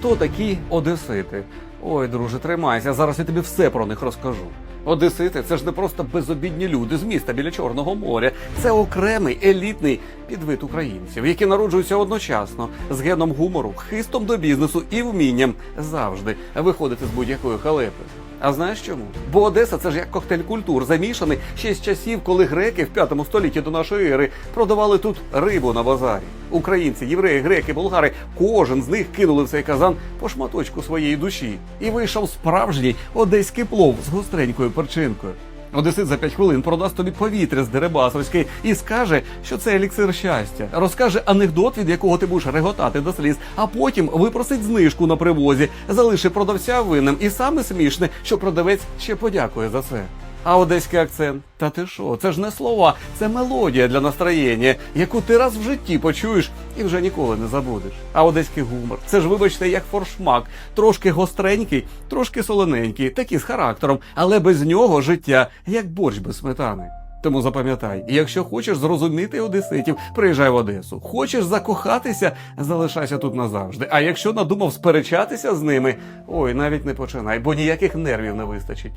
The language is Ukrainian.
хто такі одесити? Ой, друже, тримайся, зараз я тобі все про них розкажу. Одесити це ж не просто безобідні люди з міста біля Чорного моря. Це окремий елітний підвид українців, які народжуються одночасно з геном гумору, хистом до бізнесу і вмінням завжди виходити з будь-якої халепи. А знаєш чому? Бо Одеса це ж як коктейль культур, замішаний ще з часів, коли греки в 5 столітті до нашої ери продавали тут рибу на базарі. Українці, євреї, греки, болгари, кожен з них кинули в цей казан по шматочку своєї душі. І вийшов справжній одеський плов з гостренькою перчинкою. Одесит за 5 хвилин продасть тобі повітря з Дерибасовської і скаже, що це еліксир щастя. Розкаже анекдот, від якого ти будеш реготати до сліз, а потім випросить знижку на привозі, залиши продавця винним. І саме смішне, що продавець ще подякує за це. А одеський акцент? Та ти що? Це ж не слова, це мелодія для настроєння, яку ти раз в житті почуєш і вже ніколи не забудеш. А одеський гумор це ж, вибачте, як форшмак, трошки гостренький, трошки солоненький, такий з характером, але без нього життя як борщ без сметани. Тому запам'ятай, якщо хочеш зрозуміти одеситів, приїжджай в Одесу. Хочеш закохатися, залишайся тут назавжди. А якщо надумав сперечатися з ними, ой, навіть не починай, бо ніяких нервів не вистачить.